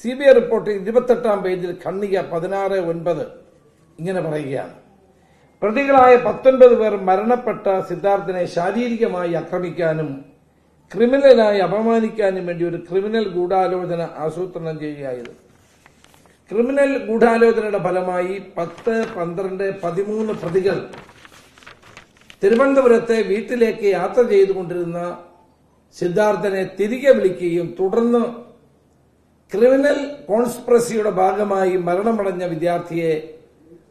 C B I report ഇരുപത്തെട്ടാം പേജിൽ ഖണ്ണിക പതിനാറ് ഒൻപത് ഇങ്ങനെ പറയുകയാണ്. പ്രതികളായ പത്തൊൻപത് പേർ മരണപ്പെട്ട സിദ്ധാർത്ഥിനെ ശാരീരികമായി ആക്രമിക്കാനും ക്രിമിനലായി അപമാനിക്കാനും വേണ്ടി ഒരു ക്രിമിനൽ ഗൂഢാലോചന ആസൂത്രണം ചെയ്യുകയായിരുന്നു. ക്രിമിനൽ ഗൂഢാലോചനയുടെ ഫലമായി പത്ത് പന്ത്രണ്ട് പതിമൂന്ന് പ്രതികൾ തിരുവനന്തപുരത്തെ വീട്ടിലേക്ക് യാത്ര ചെയ്തുകൊണ്ടിരുന്ന സിദ്ധാർത്ഥനെ തിരികെ വിളിക്കുകയും തുടർന്ന് ക്രിമിനൽ കോൺസ്പിറസിയുടെ ഭാഗമായി മരണമടഞ്ഞ വിദ്യാർത്ഥിയെ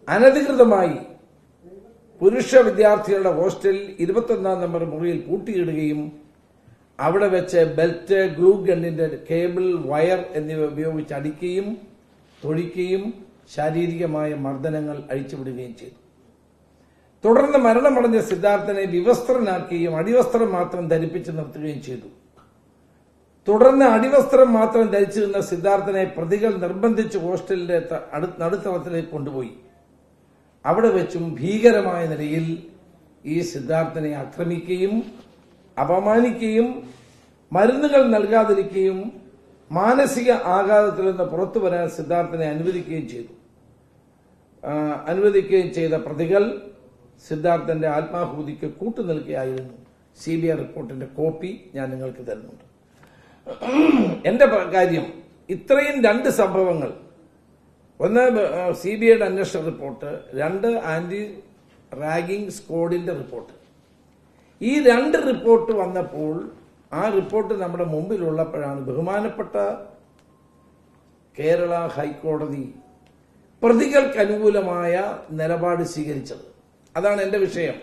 അനധികൃതമായി പുരുഷ വിദ്യാർത്ഥികളുടെ ഹോസ്റ്റലിൽ ഇരുപത്തൊന്നാം നമ്പർ മുറിയിൽ പൂട്ടിയിടുകയും അവിടെ വെച്ച് ബെൽറ്റ് ഗ്ലൂ ഗണ്ണിന്റെ കേബിൾ വയർ എന്നിവ ഉപയോഗിച്ച് അടിക്കുകയും തൊഴിക്കുകയും ശാരീരികമായ മർദ്ദനങ്ങൾ അഴിച്ചുവിടുകയും ചെയ്തു. തുടർന്ന് മരണമടഞ്ഞ സിദ്ധാർത്ഥനെ വിവസ്ത്രനാക്കുകയും അടിവസ്ത്രം മാത്രം ധരിപ്പിച്ച് നിർത്തുകയും ചെയ്തു. തുടർന്ന് അടിവസ്ത്രം മാത്രം ധരിച്ചിരുന്ന സിദ്ധാർത്ഥനെ പ്രതികൾ നിർബന്ധിച്ച് ഹോസ്റ്റലിന്റെ നടുത്തളത്തിലേക്ക് കൊണ്ടുപോയി. അവിടെ വെച്ചും ഭീകരമായ നിലയിൽ ഈ സിദ്ധാർത്ഥനെ ആക്രമിക്കുകയും അപമാനിക്കുകയും മരുന്നുകൾ നൽകാതിരിക്കുകയും മാനസിക ആഘാതത്തിൽ നിന്ന് പുറത്തു വരാൻ സിദ്ധാർത്ഥനെ അനുവദിക്കുകയും ചെയ്തു. അനുവദിക്കുകയും ചെയ്ത പ്രതികൾ സിദ്ധാർത്ഥന്റെ ആത്മാഹൂതിക്ക് കൂട്ടുനിൽക്കുകയായിരുന്നു. സി ബി ഐ റിപ്പോർട്ടിന്റെ കോപ്പി ഞാൻ നിങ്ങൾക്ക് തരുന്നുണ്ട്. എന്റെ കാര്യം ഇത്രയും രണ്ട് സംഭവങ്ങൾ. ഒന്ന് സി ബി ഐയുടെ അന്വേഷണ റിപ്പോർട്ട്. രണ്ട് ആന്റി റാഗിംഗ് സ്ക്വാഡിന്റെ റിപ്പോർട്ട്. ഈ രണ്ട് റിപ്പോർട്ട് വന്നപ്പോൾ ആ റിപ്പോർട്ട് നമ്മുടെ മുമ്പിലുള്ളപ്പോഴാണ് ബഹുമാനപ്പെട്ട കേരള ഹൈക്കോടതി പ്രതികൾക്ക് അനുകൂലമായ നിലപാട് സ്വീകരിച്ചത്. അതാണ് എന്റെ വിഷയം.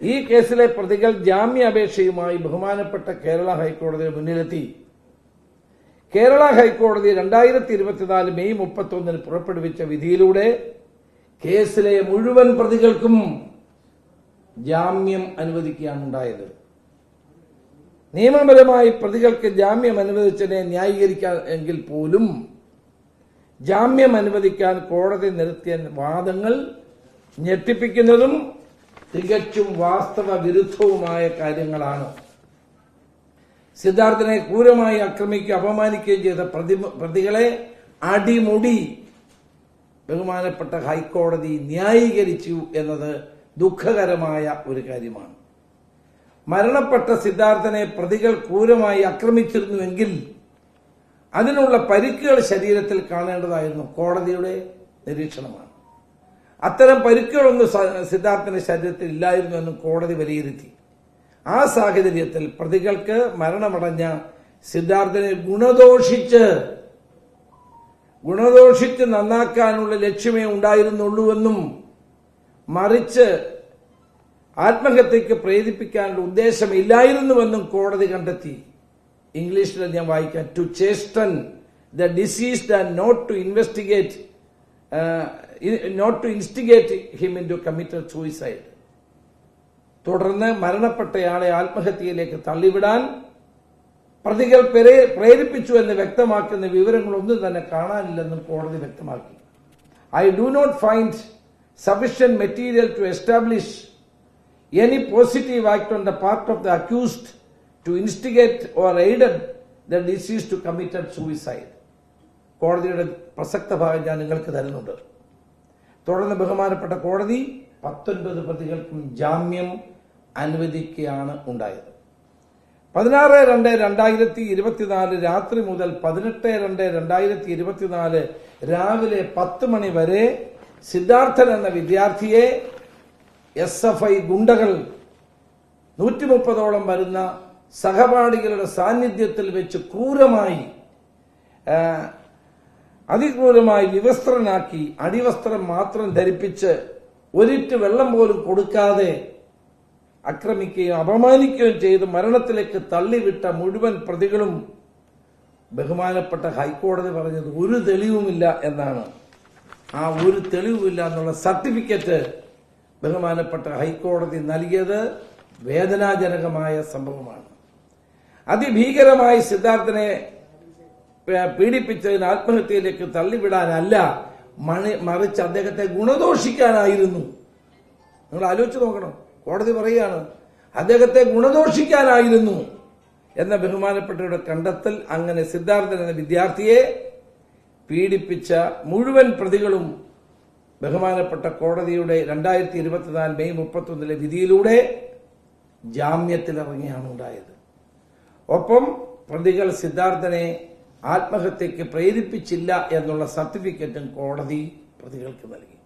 ഈ കേസിലെ പ്രതികൾ ജാമ്യാപേക്ഷയുമായി ബഹുമാനപ്പെട്ട കേരള ഹൈക്കോടതിയുടെ മുന്നിലെത്തി. കേരള ഹൈക്കോടതി രണ്ടായിരത്തി ഇരുപത്തിനാല് മെയ് മുപ്പത്തൊന്നിന് പുറപ്പെടുവിച്ച വിധിയിലൂടെ കേസിലെ മുഴുവൻ പ്രതികൾക്കും ജാമ്യം അനുവദിക്കുകയാണ് ഉണ്ടായത്. നിയമപരമായി പ്രതികൾക്ക് ജാമ്യം അനുവദിച്ചതിനെ ന്യായീകരിക്കാൻ എങ്കിൽ പോലും ജാമ്യം അനുവദിക്കാൻ കോടതി നിരത്തിയ വാദങ്ങൾ ഞെട്ടിപ്പിക്കുന്നതും തികച്ചും വാസ്തവ വിരുദ്ധവുമായ കാര്യങ്ങളാണ്. സിദ്ധാർത്ഥനെ ക്രൂരമായി ആക്രമിക്കുകയും അപമാനിക്കുകയും ചെയ്ത പ്രതി- പ്രതികളെ അടിമുടി. ബഹുമാനപ്പെട്ട ഹൈക്കോടതി ന്യായീകരിച്ചു എന്നത് ദുഃഖകരമായ ഒരു കാര്യമാണ്. മരണപ്പെട്ട സിദ്ധാർത്ഥനെ പ്രതികൾ ക്രൂരമായി ആക്രമിച്ചിരുന്നുവെങ്കിൽ അതിനുള്ള പരിക്കുകൾ ശരീരത്തിൽ കാണേണ്ടതായിരുന്നു കോടതിയുടെ നിരീക്ഷണമാണ്. അത്തരം പരുക്കുകളൊന്നും സിദ്ധാർത്ഥന്റെ ശരീരത്തിൽ ഇല്ലായിരുന്നുവെന്നും കോടതി വിലയിരുത്തി. ആ സാഹചര്യത്തിൽ പ്രതികൾക്ക് മരണമടഞ്ഞ സിദ്ധാർത്ഥനെ ഗുണദോഷിച്ച് ഗുണദോഷിച്ച് നന്നാക്കാനുള്ള ലക്ഷ്യമേ ഉണ്ടായിരുന്നുള്ളൂവെന്നും മറിച്ച് ആത്മഹത്യക്ക് പ്രേരിപ്പിക്കാനുള്ള ഉദ്ദേശമില്ലായിരുന്നുവെന്നും കോടതി കണ്ടെത്തി. ഇംഗ്ലീഷിൽ ഞാൻ വായിക്കാം. To chasten the deceased and not to investigate not to instigate him in to committed suicide തുടർന്ന് മരണപ്പെട്ടയാളെ ആത്മഹത്യയിലേക്ക് തള്ളിവിടാൻ പ്രതികൾ പ്രേ- പ്രേരിപ്പിച്ചു എന്ന് വ്യക്തമാക്കുന്ന വിവരങ്ങളൊന്നും തന്നെ കാണാനില്ലെന്നും കോടതി വ്യക്തമാക്കി. I do not find sufficient material to establish any positive act on the part of the accused to instigate or aided the deceased to committed suicide കോടതിയുടെ പ്രസക്ത ഭാഗം ഞാൻ നിങ്ങൾക്ക് തരുന്നുണ്ട്. തുടർന്ന് ബഹുമാനപ്പെട്ട കോടതി പത്തൊൻപത് പ്രതികൾക്കും ജാമ്യം അനുവദിക്കുകയാണ് ഉണ്ടായത്. പതിനാറ് രണ്ട് രണ്ടായിരത്തി ഇരുപത്തിനാല് രാത്രി മുതൽ പതിനെട്ട് രണ്ട് രണ്ടായിരത്തി ഇരുപത്തിനാല് രാവിലെ പത്ത് മണി വരെ സിദ്ധാർത്ഥൻ എന്ന വിദ്യാർത്ഥിയെ എസ് എഫ് ഐ ഗുണ്ടകൾ നൂറ്റി മുപ്പതോളം വരുന്ന സഹപാഠികളുടെ സാന്നിധ്യത്തിൽ വെച്ച് ക്രൂരമായി അതിക്രൂരമായി വിവസ്ത്രനാക്കി അടിവസ്ത്രം മാത്രം ധരിപ്പിച്ച് ഒരിറ്റ് വെള്ളം പോലും കൊടുക്കാതെ ആക്രമിക്കുകയും അപമാനിക്കുകയും ചെയ്ത് മരണത്തിലേക്ക് തള്ളിവിട്ട മുഴുവൻ പ്രതികളും ബഹുമാനപ്പെട്ട ഹൈക്കോടതി പറഞ്ഞത് ഒരു തെളിവുമില്ല എന്നാണ്. ആ ഒരു തെളിവുമില്ല എന്നുള്ള സർട്ടിഫിക്കറ്റ് ബഹുമാനപ്പെട്ട ഹൈക്കോടതി നൽകിയത് വേദനാജനകമായ സംഭവമാണ്. അതിഭീകരമായി സിദ്ധാർത്ഥനെ പീഡിപ്പിച്ചതിന് ആത്മഹത്യയിലേക്ക് തള്ളിവിടാനല്ല മണി മറിച്ച് അദ്ദേഹത്തെ ഗുണദോഷിക്കാനായിരുന്നു. നിങ്ങൾ ആലോചിച്ച് നോക്കണം. കോടതി പറയുകയാണ് അദ്ദേഹത്തെ ഗുണദോഷിക്കാനായിരുന്നു എന്ന ബഹുമാനപ്പെട്ടവരുടെ കണ്ടെത്തൽ അങ്ങനെ സിദ്ധാർത്ഥൻ എന്ന വിദ്യാർത്ഥിയെ പീഡിപ്പിച്ച മുഴുവൻ പ്രതികളും ബഹുമാനപ്പെട്ട കോടതിയുടെ രണ്ടായിരത്തി ഇരുപത്തിനാല് മെയ് മുപ്പത്തൊന്നിലെ വിധിയിലൂടെ ജാമ്യത്തിലിറങ്ങിയാണ് ഉണ്ടായത്. ഒപ്പം പ്രതികൾ സിദ്ധാർത്ഥനെ ആത്മഹത്യക്ക് പ്രേരിപ്പിച്ചില്ല എന്നുള്ള സർട്ടിഫിക്കറ്റും കോടതി പ്രതികൾക്ക് നൽകി.